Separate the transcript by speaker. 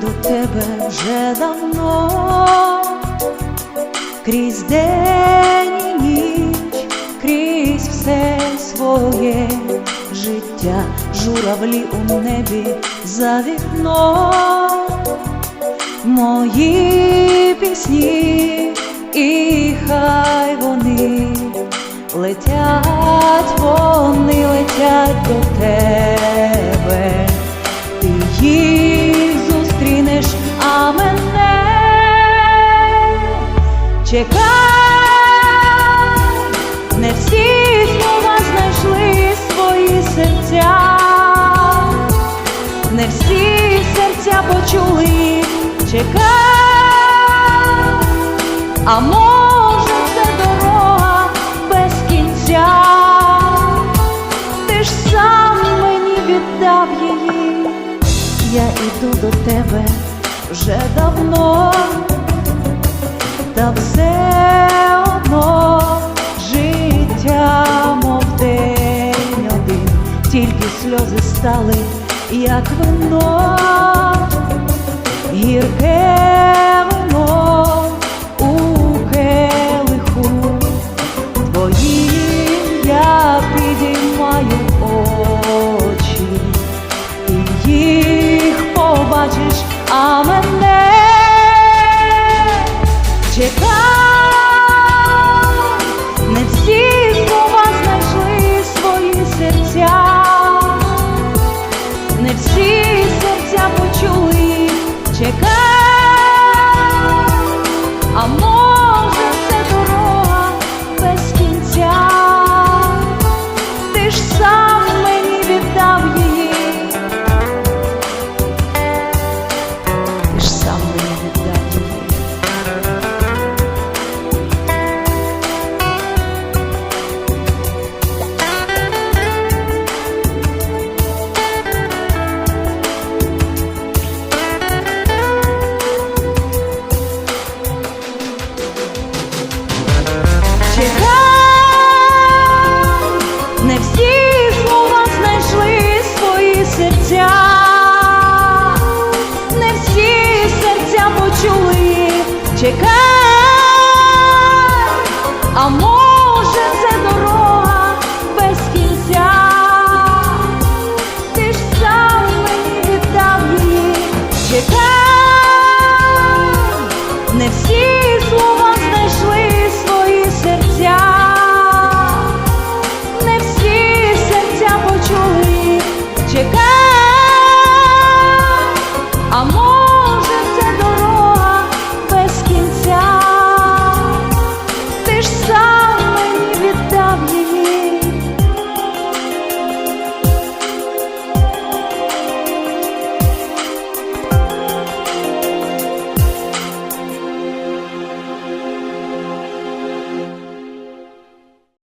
Speaker 1: до тебе вже давно, крізь день і ніч, крізь все своє життя, журавлі у небі за вікном, мої пісні, і хай вони летять, вони летять до тебе, чекай, не всі слова знайшли свої серця, не всі серця почули, чекай, а може це дорога без кінця, ти ж сам мені віддав її, я іду до тебе вже давно, та все одно життя, мов день один, тільки сльози стали, як вино, а